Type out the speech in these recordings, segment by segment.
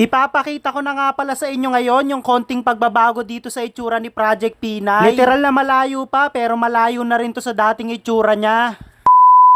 Ipapakita ko na nga pala sa inyo ngayon yung konting pagbabago dito sa itsura ni Project Pinay. Literal na malayo pa pero malayo na rin to sa dating itsura niya.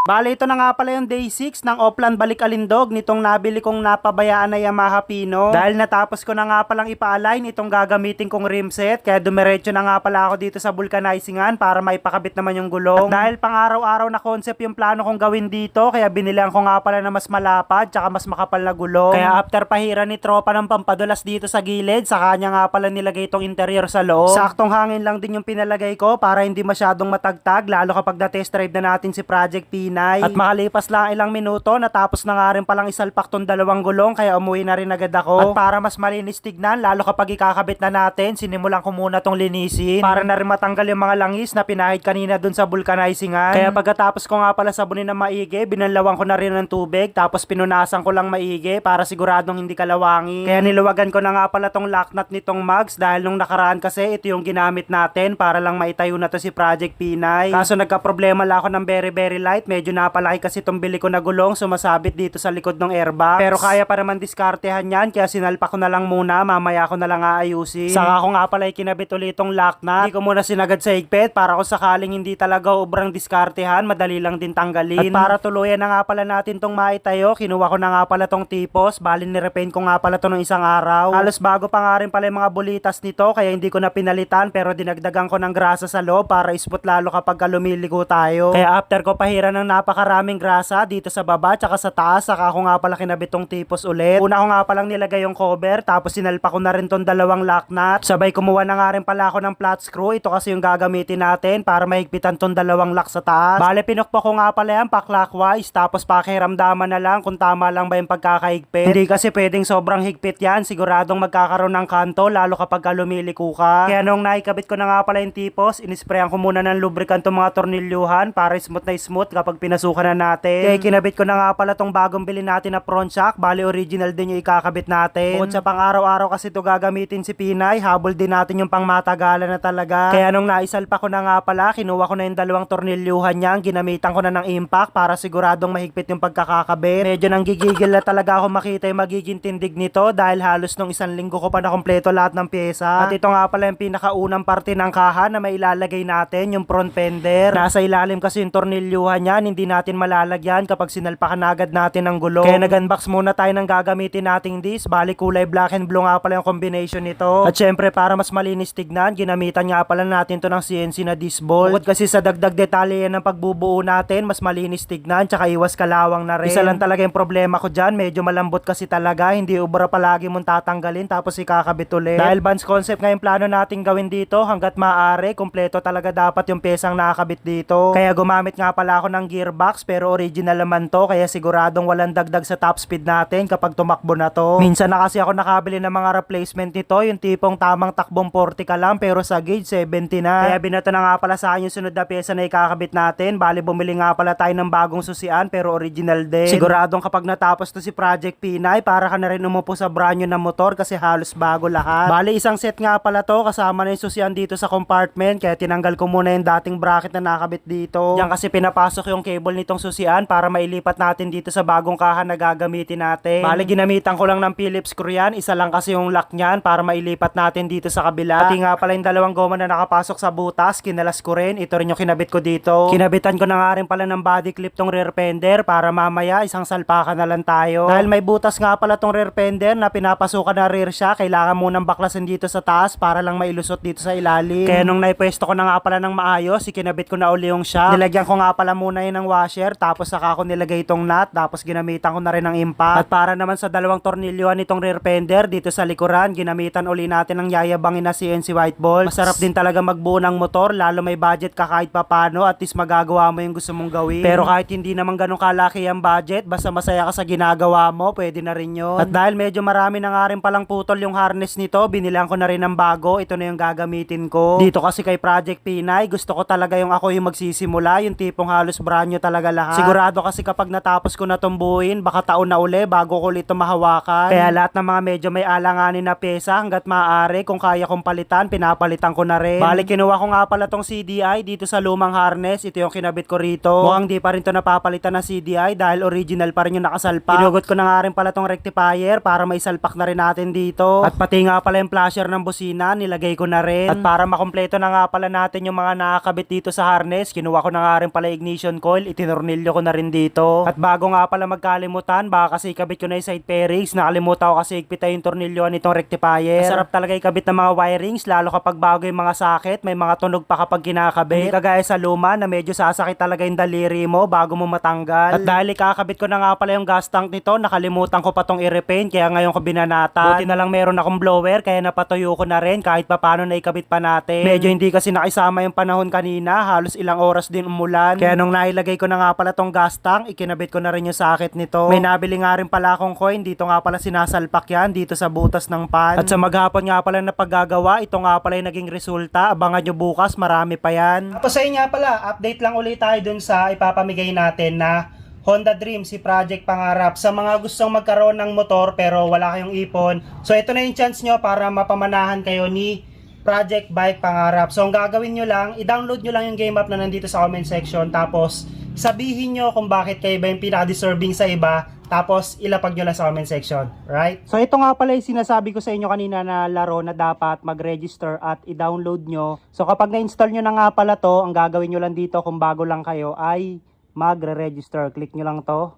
Bale, ito na nga pala yung day 6 ng Oplan Balik Alindog nitong nabili kong napabayaan na Yamaha Pino. Dahil natapos ko na nga palang ipa-align itong gagamitin kong rim set, kaya dumiretso na nga pala ako dito sa vulcanizingan para maipakabit naman yung gulong. At dahil pang araw-araw na concept yung plano kong gawin dito, kaya binilang ko nga pala na mas malapad tsaka mas makapal na gulong. Kaya after pahira ni tropa ng pampadulas dito sa gilid, sa kanya nga pala nilagay itong interior sa loob. Saktong hangin lang din yung pinalagay ko para hindi masyadong matagtag, lalo kapag na-test drive na natin si Project Pinay. At makalipas lang ilang minuto, natapos na nga rin palang isalpak tong dalawang gulong, kaya umuwi na rin agad ako. At para mas malinis tignan, lalo kapag ikakabit na natin, sinimulan ko muna tong linisin. Para na rin matanggal yung mga langis na pinahid kanina dun sa vulcanizingan. Kaya pagkatapos ko nga pala sabunin ng maigi, binanlawan ko na rin ng tubig, tapos pinunasan ko lang maigi para siguradong hindi kalawangin. Kaya niluwagan ko na nga pala tong lock nut nitong mugs dahil nung nakaraan kasi ito yung ginamit natin para lang maitayo na to si Project Pinay. Kaso nagka-problema lang ako ng very very light, medyo napalaki kasi itong bili ko na gulong sumasabit dito sa likod ng airbag. Pero kaya pa naman diskartehan yan kaya sinalpa ko na lang muna, mamaya ko na lang aayusin. Saka ko nga pala ikinabit ulit itong lock nut. Hindi ko muna sinagad sa higpit para kung sakaling hindi talaga obrang diskartehan, madali lang din tanggalin. At para tuluyan na nga pala natin tong maitayo, kinuha ko na nga pala tong tipos, bali nirepaint ko nga pala to ng isang araw. Halos bago pa nga rin pala yung mga bulitas nito kaya hindi ko na pinalitan pero dinagdagan ko ng grasa sa loob para ispot lalo kapag lumiligo tayo. Kaya after ko pahira ng napakaraming grasa dito sa baba tsaka sa taas, saka ako nga pala kinabit tong tipos ulit. Una ko nga palang nilagay yung cover tapos sinalpa ko na rin tong dalawang lock nut. Sabay kumuha na nga rin pala ako ng flat screw. Ito kasi yung gagamitin natin para mahigpitan tong dalawang lock sa taas. Bale pinukpo ko nga pala yan pa clockwise tapos pakiramdaman na lang kung tama lang ba yung pagkakahigpit. Hindi kasi pwedeng sobrang higpit yan. Siguradong magkakaroon ng kanto lalo kapag ka lumiliko ka. Kaya nung naikabit ko na nga pala yung tipos, inisprayan ko muna ng lubricant tong mga tornilyuhan para smooth na smooth kapag pinasukan na natin. Kaya kinabit ko na nga pala tong bagong bili natin na front shock. Bali original din yung ikakabit natin. Bukod sa pang araw-araw kasi to gagamitin si Pinay, habol din natin yung pang matagalan na talaga. Kaya nung naisalpa ko na nga pala, kinuha ko na yung dalawang tornilyuhan niya, ginamitan ko na ng impact para siguradong mahigpit yung pagkakakabit. Medyo nang gigigil na talaga ako makita yung magiging tindig nito dahil halos nung isang linggo ko pa na kompleto lahat ng pyesa. At ito nga pala yung pinakaunang parte ng kaha na may ilalagay natin, yung front fender. Nasa ilalim kasi yung tornilyuhan niyan, hindi natin malalagyan kapag sinalpakan na agad natin ng gulong. Kaya nag-unbox muna tayo ng gagamitin nating disc. Bali kulay black and blue nga pala yung combination nito. At syempre para mas malinis tignan, ginamitan nga pala natin to ng CNC na disc ball. Bukod kasi sa dagdag detalye yan ng pagbubuo natin, mas malinis tignan, tsaka iwas kalawang na rin. Isa lang talaga yung problema ko dyan, medyo malambot kasi talaga, hindi ubra palagi mong tatanggalin tapos ikakabit ulit. Dahil Vans concept nga yung plano nating gawin dito, hanggat maaari, kompleto talaga dapat yung pesang nakakabit dito. Kaya gumamit nga pala ako ng gearbox, pero original naman to, kaya siguradong walang dagdag sa top speed natin kapag tumakbo na to. Minsan na kasi ako nakabili ng mga replacement nito, yung tipong tamang takbong 40 ka lang, pero sa gauge 70 na. Kaya binato na nga pala sa akin yung sunod na pyesa na ikakabit natin. Bali bumili nga pala tayo ng bagong susian, pero original din. Siguradong kapag natapos to si Project Pinay, para ka na rin umupo sa brand new na motor kasi halos bago lahat. Bali isang set nga pala to, kasama na yung susian dito sa compartment, kaya tinanggal ko muna yung dating bracket na nakabit dito. Yan kasi pinapasok yung cable nitong susian para mailipat natin dito sa bagong kaha na gagamitin natin. Bali ginamitan ko lang ng Phillips screw yan, isa lang kasi yung lock niyan para mailipat natin dito sa kabila. Pati nga pala yung dalawang goma na nakapasok sa butas, kinalas ko rin. Ito rin yung kinabit ko dito. Kinabitan ko na nga rin pala ng body clip tong rear fender para mamaya isang salpakan na lang tayo. Dahil may butas nga pala tong rear fender na pinapasukan na rear siya, kailangan munang baklasin dito sa taas para lang mailusot dito sa ilalim. Kaya nung naipwesto ko na nga pala ng maayos, ikinabit ko na uli yung shock. Nilagyan ko nga pala muna yun ng washer, tapos saka ko nilagay itong nut, tapos ginamitan ko na rin ng impact. At para naman sa dalawang tornilyohan nitong rear fender dito sa likuran, ginamitan uli natin ng yayabangin na CNC white ball. Masarap din talaga magbuo ng motor, lalo may budget ka kahit papano, at least magagawa mo yung gusto mong gawin. Pero kahit hindi naman ganun kalaki ang budget, basta masaya ka sa ginagawa mo, pwede na rin yun. At dahil medyo marami na nga rin palang putol yung harness nito, binilang ko na rin ng bago, ito na yung gagamitin ko. Dito kasi kay Project Pinay, gusto ko talaga yung ako yung magsisimula, yung tipong halos brand tandaan nyo talaga lahat. Sigurado kasi kapag natapos ko na tong buuin, baka taon na uli bago ko ulit mahawakan. Kaya lahat ng mga medyo may alanganin na pyesa hanggat maaari, kung kaya kong palitan, pinapalitan ko na rin. Balik kinuha ko nga pala tong CDI dito sa lumang harness. Ito yung kinabit ko rito. Mukhang di pa rin to napapalitan ng CDI dahil original pa rin yung nakasalpak. Pinugot ko na nga rin pala tong rectifier para may salpak na rin natin dito. At pati nga pala yung flasher ng busina, nilagay ko na rin. At para makompleto na nga pala natin yung mga nakakabit dito sa harness, kinuha ko na nga rin pala ignition coil, itinornilyo ko na rin dito. At bago nga pala magkalimutan, baka kasi ikabit ko na yung side pairings, nakalimutan ko kasi igpita yung tornilyo nitong rectifier. Masarap talaga ikabit ng mga wirings, lalo kapag bago yung mga socket, may mga tunog pa kapag kinakabit. Hindi kagaya sa luma na medyo sasakit talaga yung daliri mo bago mo matanggal. At dahil ikakabit ko na nga pala yung gas tank nito, nakalimutan ko pa tong i-repaint, kaya ngayon ko binanatan. Buti na lang meron akong blower, kaya napatuyo ko na rin kahit papano na ikabit pa natin. Medyo hindi kasi nakisama yung panahon kanina, halos ilang oras din umulan. Kaya nung nailagay ko na nga pala tong gas tank, ikinabit ko na rin yung socket nito. May nabili nga rin pala akong coin, dito nga pala sinasalpak yan, dito sa butas ng pan. At sa maghapon nga pala na paggagawa, ito nga pala yung naging resulta. Abangan nyo bukas, marami pa yan. Tapos ayun nga pala, update lang ulit tayo dun sa ipapamigay natin na Honda Dream, si Project Pangarap. Sa mga gustong magkaroon ng motor pero wala kayong ipon. So ito na yung chance nyo para mapamanahan kayo ni Project Bike Pangarap. So ang gagawin nyo lang, i-download nyo lang yung game app na nandito sa comment section. Tapos sabihin nyo kung bakit kayo ba yung pinaka-deserving sa iba. Tapos ilapag nyo lang sa comment section. Right? So ito nga pala yung sinasabi ko sa inyo kanina na laro na dapat mag-register at i-download nyo. So kapag na-install nyo na nga pala to, ang gagawin nyo lang dito kung bago lang kayo ay magre-register. Click nyo lang to.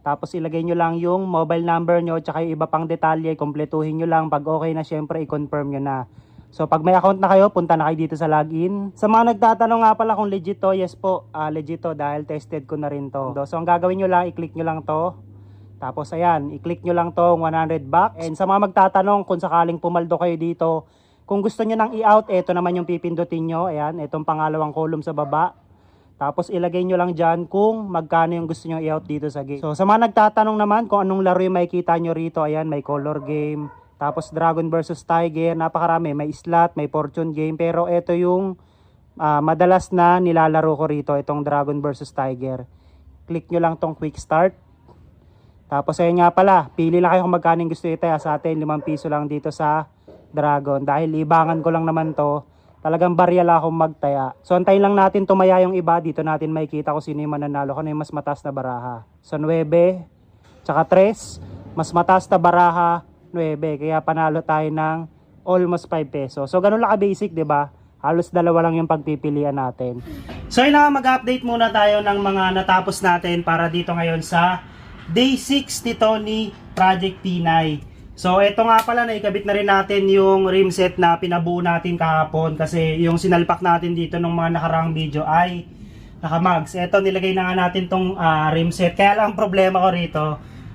Tapos ilagay nyo lang yung mobile number nyo tsaka yung iba pang detalye, kompletuhin nyo lang. Pag okay na, syempre i-confirm nyo na. So pag may account na kayo, punta na kayo dito sa login. Sa mga nagtatanong nga pala kung legit to, yes po, ah, legit to dahil tested ko na rin to. So ang gagawin nyo lang, i-click nyo lang to. Tapos ayan, i-click nyo lang to 100 bucks. And sa mga magtatanong kung sakaling pumaldo kayo dito, kung gusto nyo nang i-out, ito naman yung pipindutin nyo. Ayan, itong pangalawang column sa baba. Tapos ilagay nyo lang dyan kung magkano yung gusto nyo i-out dito sa game. So sa mga nagtatanong naman kung anong laro yung makikita nyo rito, ayan may color game. Tapos Dragon versus Tiger, napakarami. May slot, may fortune game. Pero ito yung ah, madalas na nilalaro ko rito, itong Dragon versus Tiger. Click nyo lang tong quick start. Tapos ayun nga pala, pili lang kayo kung magkano gusto itaya sa atin. 5 piso lang dito sa Dragon. Dahil libangan ko lang naman to. Talagang barya lang akong magtaya. So antayin lang natin tumaya yung iba. Dito natin makikita kung sino yung mananalo. Kung ano yung mas mataas na baraha. So 9, tsaka 3. Mas mataas na baraha, 9. Kaya panalo tayo ng almost 5 pesos. So ganun lang ka-basic, di ba? Halos dalawa lang yung pagpipilian natin. So yun na, mag-update muna tayo ng mga natapos natin para dito ngayon sa day 6 nito ni Project Pinay. So ito nga pala, naikabit na rin natin yung rim set na pinabuo natin kahapon kasi yung sinalpak natin dito ng mga nakarang video ay nakamags. Ito nilagay na nga natin tong ah, rim set. Kaya lang ang problema ko rito,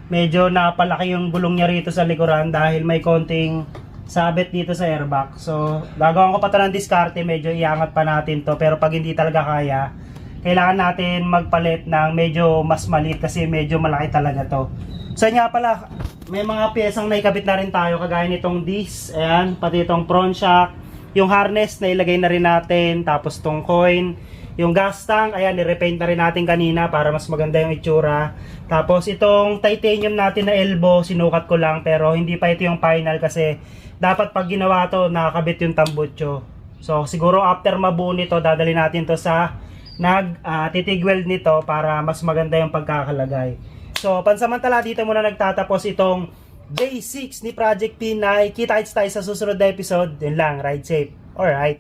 medyo napalaki yung gulong niya rito sa likuran dahil may konting sabit dito sa airbag. So, gagawin ko pa ito ng diskarte, medyo iangat pa natin to. Pero pag hindi talaga kaya, kailangan natin magpalit ng medyo mas maliit kasi medyo malaki talaga to. So, nga pala, may mga piyesang naikabit na rin tayo kagaya nitong disc, ayan, pati itong front shock, yung harness na ilagay na rin natin, tapos tong coin, yung gas tank, ayan, nirepaint na rin natin kanina para mas maganda yung itsura. Tapos itong titanium natin na elbow, sinukat ko lang pero hindi pa ito yung final kasi dapat pag ginawa to, nakakabit yung tambutso. So siguro after mabuo nito, dadali natin to sa nag titig weld nito para mas maganda yung pagkakalagay. So pansamantala dito muna nagtatapos itong day 6 ni Project Pinay. Kita-kits tayo sa susunod na episode. Yun lang, ride safe. Alright.